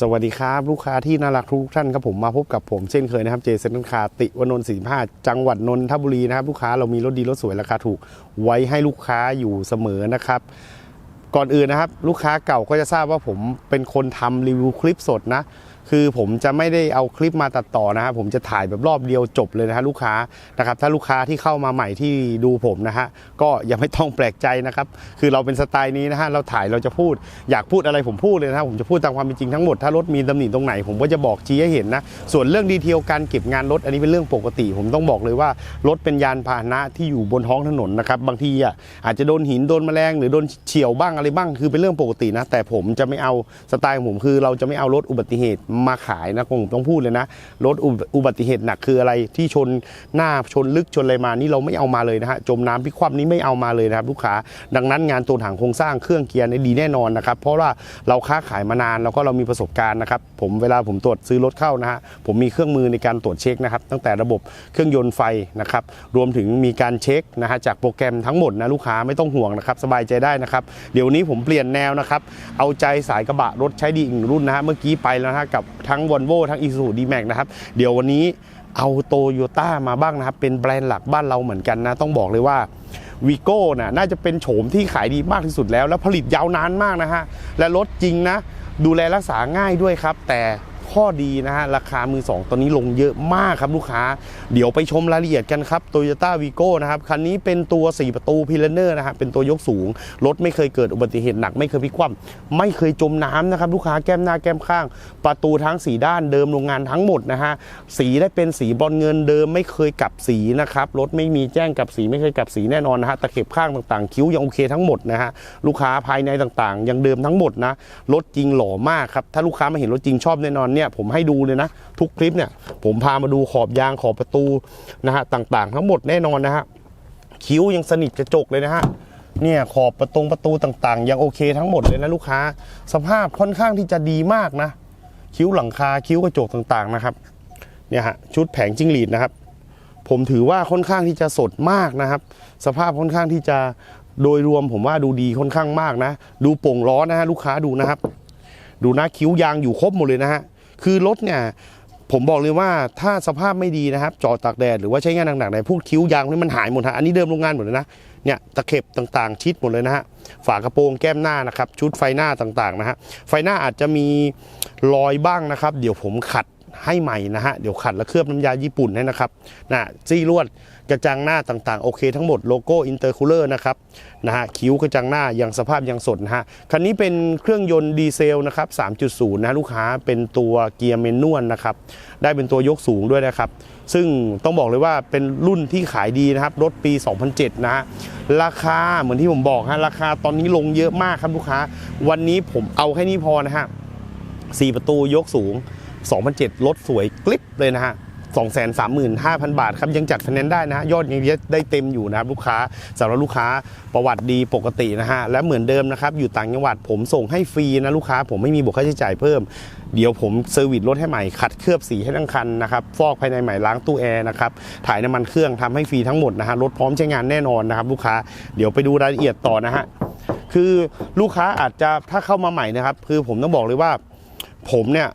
สวัสดีครับ ลูกค้าที่น่ารักทุกท่านครับผมมาพบกับผมเช่นเคยนะครับเจเซนคาติวนนท์สี่ห้าจังหวัดนนทบุรีนะครับ ลูกค้าเรามีรถดีรถสวยราคาถูก ไว้ให้ลูกค้าอยู่เสมอนะครับ ก่อนอื่นนะครับ ลูกค้าเก่าก็จะทราบว่าผมเป็นคนทำรีวิวคลิปสดนะ คือผมจะไม่ได้เอาคลิปมาตัดต่อนะครับผมจะถ่ายแบบรอบเดียวจบเลยนะฮะลูกค้านะครับถ้าลูกค้าที่เข้ามาใหม่ที่ดูผมนะฮะก็อย่าไม่ต้องแปลกใจนะครับคือเราเป็นสไตล์นี้นะฮะเราถ่ายเราจะพูด อยากพูดอะไรผมพูดเลยนะผมจะพูดตามความเป็นจริงทั้งหมดถ้ารถมีตำหนิตรงไหน ผมก็จะบอกชี้ให้เห็นนะส่วนเรื่องดีเทลการเก็บงานรถอันนี้เป็นเรื่องปกติ ผมต้องบอกเลยว่ารถเป็นยานพาหนะที่อยู่บนท้องถนนนะครับบางทีอะอาจจะโดนหินโดนแมลงหรือโดนเฉี่ยวบ้างอะไรบ้างคือเป็นเรื่องปกตินะแต่ผมจะไม่เอาสไตล์ของผมคือเราจะไม่เอารถอุบัติเหตุมาขายนะผมต้องพูดเลยนะรถอุบอุบัติเหตุหนักคืออะไรที่ชนหน้าชนลึกชนอะไรมานี่เราไม่เอามาเลยนะฮะจมน้ำพิคว่ำนี้ไม่เอามาเลยนะครับลูกค้าดังนั้นงานตัวถังโครงสร้างเครื่องเกียร์เนี่ยดีแน่นอนนะครับเพราะว่าเราค้าขายมานานแล้วก็เรามีประสบการณ์นะครับผมเวลาผมตรวจซื้อรถเข้านะฮะผมมีเครื่องมือในการตรวจเช็คนะครับตั้งแต่ระบบเครื่องยนต์ไฟนะครับรวมถึงมีการเช็คนะฮะจากโปรแกรมทั้งหมดนะลูกค้าไม่ต้องห่วงนะครับสบายใจได้นะครับเดี๋ยวนี้ผมเปลี่ยนแนวนะครับเอาใจสายกระบะรถใช้ดีอีกรุ่นนะฮะเมื่อกี้ไปแล้วนะกับทั้ง v o l v o ทั้ง i s u z u D-Max นะครับเดี๋ยววันนี้เอาโตโยต้ามาบ้างนะครับ เป็นแบรนด์หลักบ้านเราเหมือนกันนะ ต้องบอกเลยว่าวีโก้น่ะน่าจะเป็นโฉมที่ขายดีมากที่สุดแล้ว และผลิตยาวนานมากนะฮะ และรถจริงนะ ดูแลรักษาง่ายด้วยครับ แต่ ข้อดีนะฮะราคามือ 2 ตอนนี้ลงเยอะมากครับลูกค้า เดี๋ยวไปชมรายละเอียดกันครับ Toyota v i g o นะครับ คันนี้เป็นตัว 4 ประตูพิลเนอร์นะฮะเป็นตัวยกสูง รถไม่เคยเกิดอุบัติเหตุหนัก ไม่เคยพลิกคว่ำไม่เคยจมน้ำนะครับลูกค้าแก้มหน้าแก้มข้าง ประตูทั้งสีด้านเดิมโรงงานทั้งหมดนะฮะสีได้เป็นสีบอลเงินเดิมไม่เคยกลับสีนะครับรถไม่มีแจ้งกลับสีไม่เคยกลับสีแน่นอนนะฮะตะเข็บข้างต่างๆ คิ้วยังโอเคทั้งหมดนะฮะลูกค้าภายในต่างๆ ยังเดิมทั้งหมดนะรถจริงหล่อมากครับถ้าลูกค้ามาเห็นรถจริงชอบแน่นอนเนี่ยผมให้ดูเลยนะ ทุกคลิปเนี่ย ผมพามาดูขอบยางขอบประตูนะฮะต่างๆ ทั้งหมดแน่นอนนะฮะคิ้วยังสนิทกระจกเลยนะฮะเนี่ยขอบประตงประตูต่างๆ ยังโอเคทั้งหมดเลยนะลูกค้า สภาพค่อนข้างที่จะดีมากนะ คิ้วหลังคาคิ้วกระจกต่างๆนะครับเนี่ยฮะชุดแผงจิ้งหรีดนะครับ ผมถือว่าค่อนข้างที่จะสดมากนะครับ สภาพค่อนข้างที่จะโดยรวมผมว่าดูดีค่อนข้างมากนะ ดูโป่งล้อนะฮะลูกค้าดูนะครับ ดูนะคิ้วยางอยู่ครบหมดเลยนะฮะ คือรถเนี่ยผมบอกเลยว่าถ้าสภาพไม่ดีนะครับจอดตากแดดหรือว่าใช้งานหนักๆในพวกคิ้วยางนี่มันหายหมดฮะอันนี้เดิมโรงงานหมดเลยนะเนี่ยตะเข็บต่างๆ ชิดหมดเลยนะฮะฝากระโปรงแก้มหน้านะครับชุดไฟหน้าต่างๆนะฮะไฟหน้าอาจจะมีรอยบ้างนะครับ เดี๋ยวผมขัด ให้ใหม่นะฮะเดี๋ยวขัดและเคลือบน้ำยาญี่ปุ่นให้นะครับนะจี้ลวดกระจังหน้าต่างๆ โอเคทั้งหมดโลโก้อินเตอร์คูลเลอร์นะครับนะฮะคิ้วกระจังหน้ายังสภาพยังสดนะฮะคันนี้เป็นเครื่องยนต์ดีเซลนะครับ 3.0 นะลูกค้าเป็นตัวเกียร์เมนนวลนะครับได้เป็นตัวยกสูงด้วยนะครับ ซึ่งต้องบอกเลยว่าเป็นรุ่นที่ขายดีนะครับรถปี 2007 นะฮะราคาเหมือนที่ผมบอกฮะราคาตอนนี้ลงเยอะมากครับลูกค้า วันนี้ผมเอาแค่นี้พอนะฮะ4ประตูยกสูง 2007 รถสวยกลิปเลยนะฮะ235,000 บาทครับยังจัดคะแนนซ์ได้นะฮะยอดยังได้เต็มอยู่นะครับลูกค้าสำหรับลูกค้าประวัติดีปกตินะฮะและเหมือนเดิมนะครับอยู่ต่างจังหวัดผมส่งให้ฟรีนะลูกค้าผมไม่มีบวกค่าใช้จ่ายเพิ่ม เดี๋ยวผมเซอร์วิสรถให้ใหม่ขัดเคลือบสีให้ทั้งคันนะครับฟอกภายในใหม่ล้างตู้แอร์นะครับถ่ายน้ำมันเครื่องทำให้ฟรีทั้งหมดนะฮะรถพร้อมใช้งานแน่นอนนะครับลูกค้าเดี๋ยวไปดูรายละเอียดต่อนะฮะคือลูกค้าอาจจะถ้าเข้ามาใหม่นะครับคือผมต้องบอกเลยว่าผมเนี่ย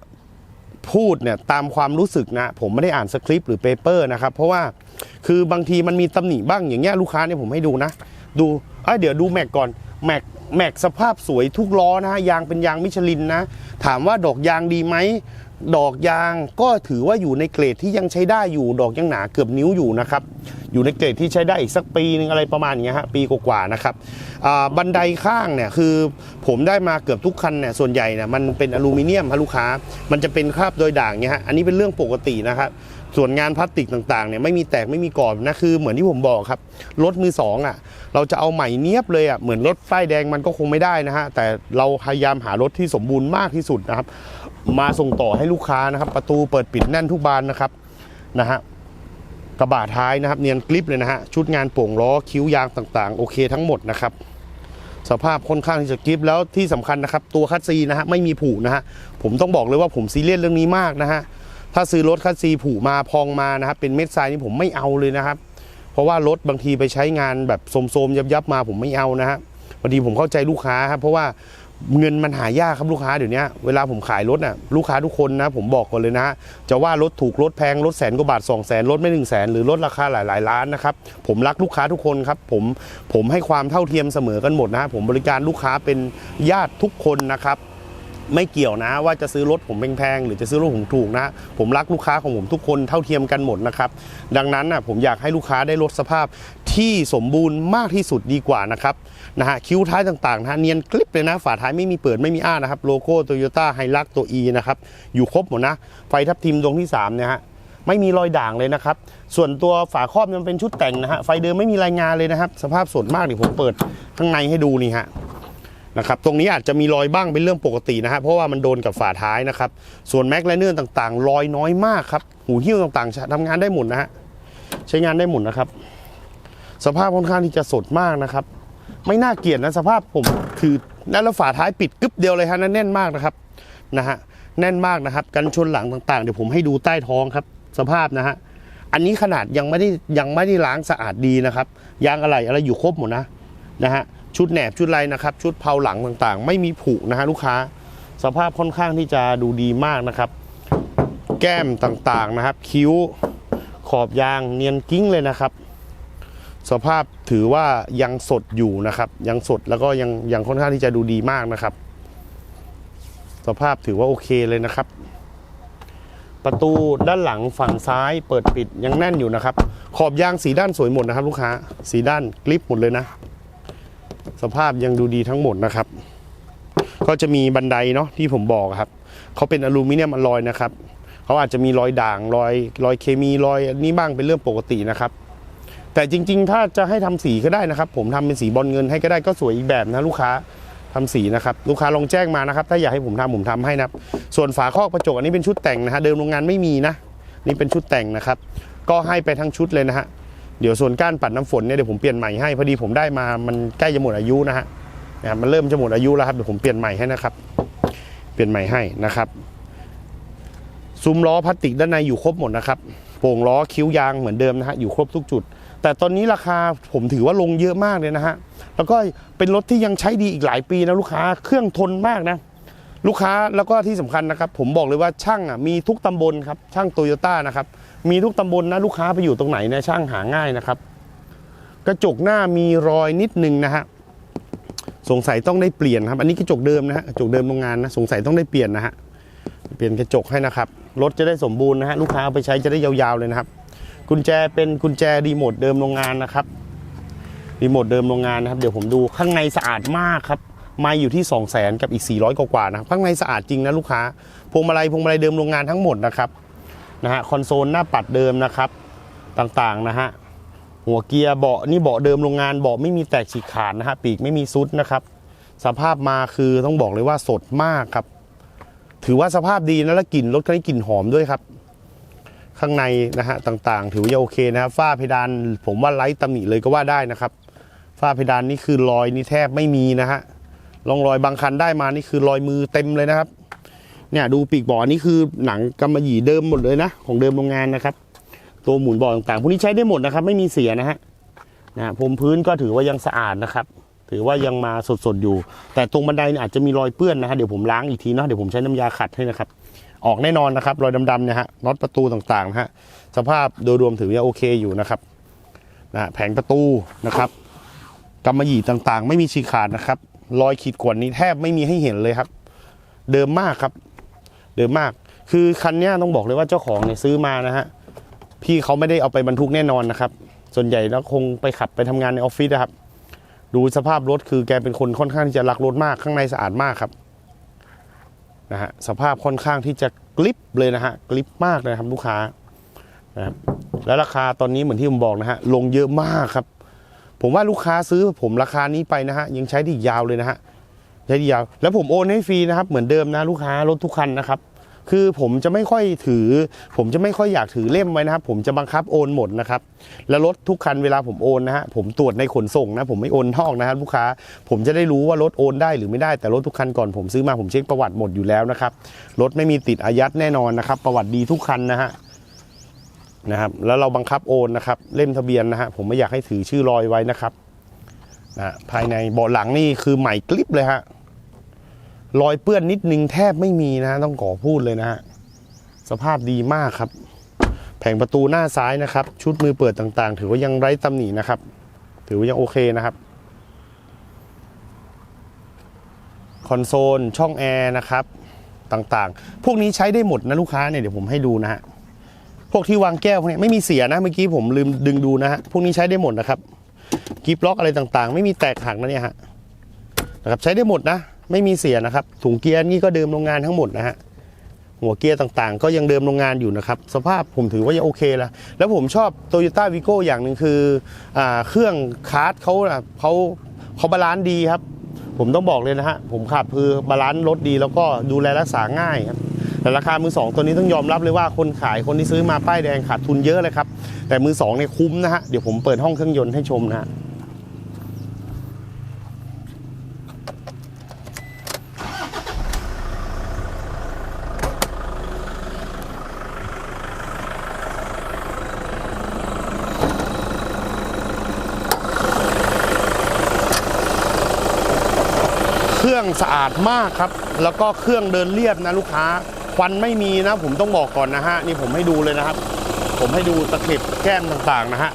พูดเนี่ยตามความรู้สึกนะ ผมไม่ได้อ่านสคริปต์หรือเปเปอร์นะครับ เพราะว่าคือบางทีมันมีตำหนิบ้างอย่างเงี้ยลูกค้าเนี่ยผมให้ดูนะ ดูเอ้ยเดี๋ยวดูแม็กก่อนแม็กแม็กสภาพสวยทุกล้อนะฮะยางเป็นยางมิชลินนะ ถามว่าดอกยางดีไหม ดอกยางก็ถือว่าอยู่ในเกรดที่ยังใช้ได้อยู่ ดอกยังหนาเกือบนิ้วอยู่นะครับ อยู่ในเกรดที่ใช้ได้อีกสักปีนึงอะไรประมาณอย่างเงี้ยฮะปีกว่าๆนะครับบันไดข้างเนี่ยคือผมได้มาเกือบทุกคันเนี่ยส่วนใหญ่เนี่ยมันเป็นอลูมิเนียมฮะลูกค้า มันจะเป็นคราบโดยด่างเนี่ยฮะอันนี้เป็นเรื่องปกตินะครับส่วนงานพลาสติกต่างๆเนี่ยไม่มีแตกไม่มีกรอบนะคือเหมือนที่ผมบอกครับรถมือสองอะเราจะเอาใหม่เนียบเลยอะเหมือนรถป้ายแดงมันก็คงไม่ได้นะฮะแต่เราพยายามหารถที่สมบูรณ์มากที่สุดนะครับ มาส่งต่อให้ลูกค้านะครับ ประตูเปิดปิดแน่นทุกบานนะครับนะฮะกระบะท้ายนะครับ เนียนกริปเลยนะฮะชุดงานโป่งล้อคิ้วยางต่างๆ โอเคทั้งหมดนะครับสภาพค่อนข้างที่จะกริปแล้วที่สำคัญนะครับ ตัวคัสซีนะฮะไม่มีผุนะฮะผมต้องบอกเลยว่าผมซีเรียสเรื่องนี้มากนะฮะถ้าซื้อรถคัสซีผุมาพองมานะครับ เป็นเม็ดทรายนี่ผมไม่เอาเลยนะครับ เพราะว่ารถบางทีไปใช้งานแบบโสมๆยับๆมาผมไม่เอานะฮะบางทีผมเข้าใจลูกค้าครับเพราะว่า เงินมันหายากครับลูกค้าเดี๋ยวนี้เวลาผมขายรถน่ะลูกค้าทุกคนนะผมบอกก่อนเลยนะ จะว่ารถถูกรถแพงรถแสนกว่าบาท2 0 0แสนรถไม่1นึ่งแสนหรือรถราคาหลายๆล้านนะครับผมรักลูกค้าทุกคนครับผมผมให้ความเท่าเทียมเสมอกันหมดนะผมบริการลูกค้าเป็นญาติทุกคนนะครับ ไม่เกี่ยวนะว่าจะซื้อรถผมแพงๆหรือจะซื้อรถผมถูกนะ ผมรักลูกค้าของผมทุกคนเท่าเทียมกันหมดนะครับ ดังนั้นนะผมอยากให้ลูกค้าได้รถสภาพที่สมบูรณ์มากที่สุดดีกว่านะครับนะฮะคิ้วท้ายต่างๆนะเนียนกลิปเลยนะฝาท้ายไม่มีเปิดไม่มีอ้านะครับโลโก้โตโยต้าไฮลักตัว E นะครับอยู่ครบหมดนะไฟทับทิมดวงที่3เนี่ยฮะไม่มีรอยด่างเลยนะครับ ส่วนตัวฝาครอบมันเป็นชุดแต่งนะฮะ ไฟเดิมไม่มีรายงานเลยนะครับ สภาพสดมากเดี๋ยวผมเปิดข้างในให้ดูนี่ฮะ นะครับตรงนี้อาจจะมีรอยบ้างเป็นเรื่องปกตินะฮะเพราะว่ามันโดนกับฝาท้ายนะครับ ส่วนแม็กไละเนอร์ต่างๆ รอยน้อยมากครับหูหิ้วต่างๆทำงานได้หมดนะฮะใช้งานได้หมดนะครับ สภาพค่อนข้างที่จะสดมากนะครับ ไม่น่าเกลียดนะสภาพผมคือแล้วฝาท้ายปิดกึ๊บเดียวเลยฮะนั่นแน่นมากนะครับนะฮะแน่นมากนะครับ กันชนหลังต่างๆ เดี๋ยวผมให้ดูใต้ท้องครับ สภาพนะฮะอันนี้ขนาดยังไม่ได้ยังไม่ได้ล้างสะอาดดีนะครับยางอะไรอะไรอยู่ครบหมดนะนะฮะ ชุดแหนบชุดไรนะครับ ชุดเผาหลังต่างๆ ไม่มีผุนะฮะลูกค้า สภาพค่อนข้างที่จะดูดีมากนะครับ แก้มต่างๆนะครับ คิ้วขอบยางเนียนกิ้งเลยนะครับ สภาพถือว่ายังสดอยู่นะครับ ยังสดแล้วก็ยังยังค่อนข้างที่จะดูดีมากนะครับ สภาพถือว่าโอเคเลยนะครับ ประตูด้านหลังฝั่งซ้ายเปิดปิดยังแน่นอยู่นะครับ ขอบยางสีด้านสวยหมดนะครับ ลูกค้า สีด้านกลิปหมดเลยนะ สภาพยังดูดีทั้งหมดนะครับ ก็จะมีบันไดเนาะที่ผมบอกครับเขาเป็นอลูมิเนียมอลลอยนะครับเขาอาจจะมีรอยด่างรอยรอยเคมีรอยนี่บ้างเป็นเรื่องปกตินะครับ แต่จริง ๆ ถ้าจะให้ทำสีก็ได้นะครับ ผมทำเป็นสีบอลเงินให้ก็ได้ก็สวยอีกแบบนะลูกค้าทำสีนะครับลูกค้าลองแจ้งมานะครับ ถ้าอยากให้ผมทำผมทำให้นะครับ ส่วนฝาครอบกระจกอันนี้เป็นชุดแต่งนะฮะเดิมโรงงานไม่มีนะ นี่เป็นชุดแต่งนะครับ ก็ให้ไปทั้งชุดเลยนะฮะ เดี๋ยวส่วนก้านปัดน้ำฝนเนี่ยเดี๋ยวผมเปลี่ยนใหม่ให้พอดีผมได้มามันใกล้จะหมดอายุนะฮะนะครับมันเริ่มจะหมดอายุแล้วครับเดี๋ยวผมเปลี่ยนใหม่ให้นะครับ เปลี่ยนใหม่ให้นะครับซุ้มล้อพลาสติกด้านในอยู่ครบหมดนะครับโป่งล้อคิ้วยางเหมือนเดิมนะฮะอยู่ครบทุกจุด แต่ตอนนี้ราคาผมถือว่าลงเยอะมากเลยนะฮะแล้วก็เป็นรถที่ยังใช้ดีอีกหลายปีนะลูกค้าเครื่องทนมากนะลูกค้าแล้วก็ที่สำคัญนะครับ ผมบอกเลยว่าช่างอะมีทุกตำบลครับช่างโตโยต้านะครับ มีทุกตำบลนะลูกค้าไปอยู่ตรงไหนนะช่างหาง่ายนะครับ กระจกหน้ามีรอยนิดนึงนะฮะสงสัยต้องได้เปลี่ยนครับ อันนี้กระจกเดิมนะฮะกระจกเดิมโรงงานนะสงสัยต้องได้เปลี่ยนนะฮะเปลี่ยนกระจกให้นะครับรถจะได้สมบูรณ์นะฮะลูกค้าเอาไปใช้จะได้ยาวๆเลยนะครับ กุญแจเป็นกุญแจรีโมทเดิมโรงงานนะครับรีโมทเดิมโรงงานนะครับเดี๋ยวผมดูข้างในสะอาดมากครับไม่อยู่ที่ 2 0 0 0 0 0กับอีก 400 กว่าๆนะครับข้างในสะอาดจริงนะลูกค้าพวงมาลัยพวงมาลัยเดิมโรงงานทั้งหมดนะครับ นะฮะคอนโซลหน้าปัดเดิมนะครับต่างๆนะฮะหัวเกียร์เบาะนี่เบาะเดิมโรงงานเบาะไม่มีแตกฉีกขาดนะฮะปีกไม่มีซุดนะครับสภาพมาคือต้องบอกเลยว่าสดมากครับ ถือว่าสภาพดีนะและกลิ่นรถคันนี้กลิ่นหอมด้วยครับ ข้างในนะฮะต่างๆ ถือว่าโอเคนะครับฝ้าเพดานผมว่าไร้ตำหนิเลยก็ว่าได้นะครับฝ้าเพดานนี่คือรอยนี่แทบไม่มีนะฮะร่องรอยบางคันได้มานี่คือรอยมือเต็มเลยนะครับ เนี่ยดูปีกบ่อนี่คือหนังกำมะหยี่เดิมหมดเลยนะ ของเดิมโรงงานนะครับ ตัวหมุนบ่อต่างๆพวกนี้ใช้ได้หมดนะครับ ไม่มีเสียนะฮะนะพรมพื้นก็ถือว่ายังสะอาดนะครับ ถือว่ายังมาสดๆอยู่ แต่ตรงบันไดเนี่ยอาจจะมีรอยเปื้อนนะฮะเดี๋ยวผมล้างอีกทีเนาะเดี๋ยวผมใช้น้ำยาขัดให้นะครับ ออกแน่นอนนะครับ รอยดำๆเนี่ยฮะน็อตประตูต่างๆนะฮะสภาพโดยรวมถือว่าโอเคอยู่นะครับนะฮะแผงประตูนะครับกำมะหยี่ต่างๆ ไม่มีฉีกขาดนะครับรอยขีดข่วนนี้แทบไม่มีให้เห็นเลยครับ เดิมมากครับ เดิมมาก คือคันนี้ต้องบอกเลยว่าเจ้าของเนี่ยซื้อมานะฮะพี่เขาไม่ได้เอาไปบรรทุกแน่นอนนะครับ ส่วนใหญ่แล้วคงไปขับไปทำงานในออฟฟิศนะครับ ดูสภาพรถคือแกเป็นคนค่อนข้างที่จะรักรถมากข้างในสะอาดมากครับนะฮะสภาพค่อนข้างที่จะกลิปเลยนะฮะกลิปมากเลยครับลูกค้านะครับแล้วราคาตอนนี้เหมือนที่ผมบอกนะฮะลงเยอะมากครับ ผมว่าลูกค้าซื้อผมราคานี้ไปนะฮะยังใช้ได้ยาวเลยนะฮะ ใช้ได้ยาวแล้วผมโอนให้ฟรีนะครับ เหมือนเดิมนะลูกค้ารถทุกคันนะครับ คือผมจะไม่ค่อยถือ ผมจะไม่ค่อยอยากถือเล่มไว้นะครับ ผมจะบังคับโอนหมดนะครับ แล้วรถทุกคันเวลาผมโอนนะฮะผมตรวจในขนส่งนะ ผมไม่โอนนอกนะครับ ลูกค้าผมจะได้รู้ว่ารถโอนได้หรือไม่ได้แต่รถทุกคันก่อนผมซื้อมาผมเช็คประวัติหมดอยู่แล้วนะครับรถไม่มีติดอายัดแน่นอนนะครับ ประวัติดีทุกคันนะฮะนะครับแล้วเราบังคับโอนนะครับ เล่มทะเบียนนะฮะผมไม่อยากให้ถือชื่อลอยไว้นะครับ นะภายในเบาะหลังนี่คือใหม่กลิปเลยฮะรอยเปื้อนนิดนึงแทบไม่มีนะต้องขอพูดเลยนะฮะสภาพดีมากครับ แผงประตูหน้าซ้ายนะครับ ชุดมือเปิดต่างๆ ถือว่ายังไร้ตำหนินะครับ ถือว่ายังโอเคนะครับ คอนโซลช่องแอร์นะครับต่างๆ พวกนี้ใช้ได้หมดนะลูกค้าเนี่ยเดี๋ยวผมให้ดูนะฮะพวกที่วางแก้วพวกนี้ไม่มีเสียนะเมื่อกี้ผมลืมดึงดูนะฮะพวกนี้ใช้ได้หมดนะครับ กิฟล็อกอะไรต่างๆ ไม่มีแตกหักนะเนี่ยฮะนะครับใช้ได้หมดนะ ไม่มีเสียนะครับ ถุงเกียร์นี่ก็เดิมโรงงานทั้งหมดนะฮะหัวเกียร์ต่างๆ ก็ยังเดิมโรงงานอยู่นะครับ สภาพผมถือว่ายังโอเคล้วแล้วผมชอบ t o y ยต้าวีโก้อย่างหนึ่งคืออเครื่องคาร์ดเขาน่ะเขาเขาบาลานซ์ดีครับ ผมต้องบอกเลยนะฮะผมขับคือบาลานซ์รถดี แล้วก็ดูแลรักษาง่ายครับแต่ราคามือสองตัวนี้ต้องยอมรับเลยว่าคนขายคนที่ซื้อมาป้ายแดงขาดทุนเยอะเลยครับแต่มือสองเนี่ยคุ้มนะฮะเดี๋ยวผมเปิดห้องเครื่องยนต์ให้ชมนะฮะ รื่องสะอาดมากครับ แล้วก็เครื่องเดินเรียบนะลูกค้า ควันไม่มีนะ ผมต้องบอกก่อนนะฮะ นี่ผมให้ดูเลยนะครับ ผมให้ดูตะเข็บแก้มต่างๆนะฮะ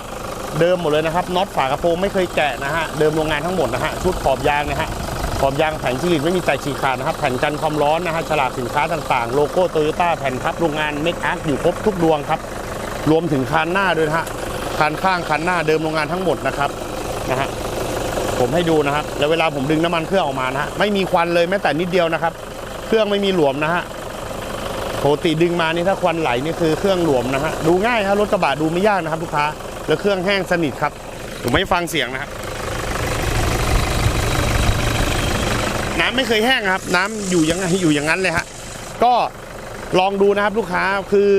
เดิมหมดเลยนะครับ น็อตฝากระโปรงไม่เคยแกะนะฮะ เดิมโรงงานทั้งหมดนะฮะ ชุดขอบยางนะฮะ ขอบยางแผ่นจิลิตไม่มีแตกฉีกขาดนะครับ แผ่นกันความร้อนนะฮะ ฉลากสินค้าต่างๆ โลโก้โตโยต้าแผ่นพับโรงงานเมกอาร์อยู่ครบทุกดวงครับ รวมถึงคันหน้าด้วยนะฮะคันข้างคันหน้าเดิมโรงงานทั้งหมดนะครับ นะฮะ ผมให้ดูนะครับแล้วเวลาผมดึงน้ำมันเครื่องออกมานะฮะไม่มีควันเลยแม้แต่นิดเดียวนะครับ เครื่องไม่มีหลวมนะฮะปกติดึงมานี่ถ้าควันไหลนี่คือเครื่องหลวมนะฮะดูง่ายครับรถกระบะดูไม่ยากนะครับลูกค้าแล้วเครื่องแห้งสนิทครับผมไม่ฟังเสียงนะครับน้ำไม่เคยแห้งครับ น้ำอยู่อยังไงอยู่อย่างนั้นเลยฮะก็ลองดูนะครับลูกค้าคือ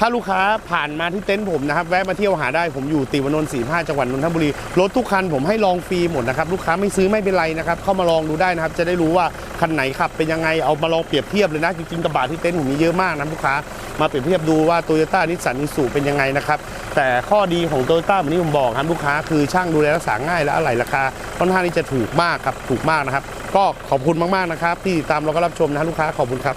ถ้าลูกค้าผ่านมาที่เต็นท์ผมนะครับแวะมาเที่ยวหาได้ผมอยู่ติวนนท์45จังหวัดนนทบุรีรถทุกคันผมให้ลองฟรีหมดนะครับลูกค้าไม่ซื้อไม่เป็นไรนะครับเข้ามาลองดูได้นะครับจะได้รู้ว่าคันไหนขับเป็นยังไงเอามาลองเปรียบเทียบเลยนะจริงๆกระบะที่เต็นท์ผมมีเยอะมากนะลูกค้ามาเปรียบเทียบดูว่าโตโยต้านิสสันอิสุเป็นยังไงนะครับแต่ข้อดีของโตโยต้าเหมือนที่ผมบอกครับลูกค้าคือช่างดูแลรักษาง่ายและอะไหล่ราคาค่อนข้างที่จะถูกมากครับถูกมากนะครับก็ขอบคุณมากๆนะครับที่ตามเราก็รับชมนะลูกค้าขอบคุณครับ